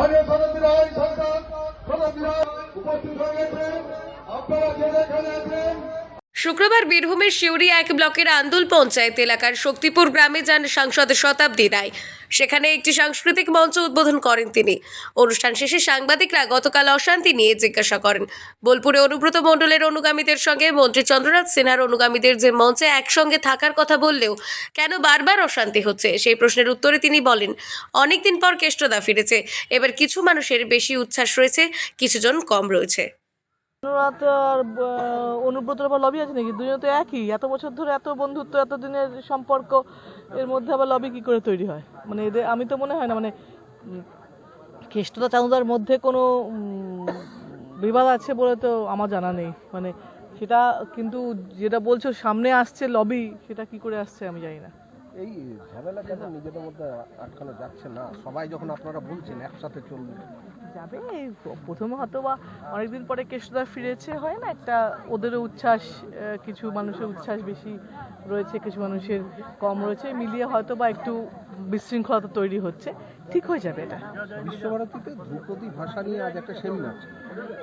মাননীয় শরৎ রায় সরকার রায় উপস্থিত হয়ে গেছেন। আপনারা যে যেখানে আছেন শুক্রবার বীরভূমের শিউরি এক ব্লকের আন্দুল পঞ্চায়েত এলাকার শক্তিপুর গ্রামে যান সাংসদ শতাব্দী রায়। সেখানে একটি সাংস্কৃতিক মঞ্চ উদ্বোধন করেন তিনি। অনুষ্ঠান শেষে সাংবাদিকরা গতকাল অশান্তি নিয়ে জিজ্ঞাসা করেন। বোলপুরে অনুব্রত মণ্ডলের অনুগামীদের সঙ্গে মন্ত্রী চন্দ্রনাথ সিনহার অনুগামীদের যে মঞ্চে একসঙ্গে থাকার কথা বললেও কেন বারবার অশান্তি হচ্ছে, সেই প্রশ্নের উত্তরে তিনি বলেন, অনেকদিন পর কেষ্টদা ফিরেছে। এবার কিছু মানুষের বেশি উচ্ছ্বাস রয়েছে, কিছুজন কম রয়েছে। অনুরাধ আর অনুব্রতর আবার লবি আছে নাকি? দুজনে তো একই। এত বছর ধরে এত বন্ধুত্ব, এত দিনের সম্পর্ক, এর মধ্যে আবার লবি কি করে তৈরি হয়? মানে এদের, আমি তো মনে হয় না মানে চাঁদার মধ্যে কোনো বিবাদ আছে বলে তো আমার জানা নেই। মানে সেটা কিন্তু যেটা বলছো, সামনে আসছে লবি সেটা কি করে আসছে আমি জানি না। এই ঝামেলা কেন নিজেদের মধ্যে আটকানো যাচ্ছে না? সবাই যখন আপনারা বলছেন একসাথে চলবে। যাবে, প্রথমে হয়তো বা অনেকদিন পরে কেষ্টদা ফিরেছে, হয় না একটা ওদেরও উচ্ছ্বাস কিছু মানুষের উচ্ছ্বাস বেশি রয়েছে, কিছু মানুষের কম রয়েছে, মিলিয়ে হয়তো বা একটু বিশৃঙ্খলতা তৈরি হচ্ছে। ঠিক হয়ে যাবে এটা। বিশ্বভারতীতে ধ্রুপদী ভাষা নিয়ে আজ একটা সেমিনার ছিল।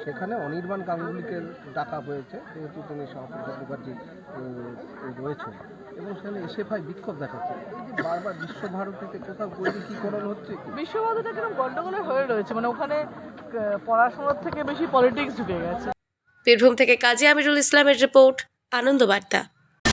সেখানে অনির্বাণ গাঙ্গুলিকে ডাকা হয়েছে যেহেতু তিনি শ্যামাপ্রসাদ মুখার্জি রয়েছে এবং সেখানে এসএফআই বিক্ষোভ দেখাচ্ছে। বারবার বিশ্বভারতীতে কোথাও বৈদিকীকরণ হচ্ছে কি? বিশ্বভারতীটা কীরকম গন্ডগোলের হয়ে রয়েছে। মানে ওখানে পড়াশোনার থেকে বেশি পলিটিক্স ঢুকে গেছে। বীরভূম থেকে কাজী আমিরুল ইসলামের রিপোর্ট আনন্দ বার্তা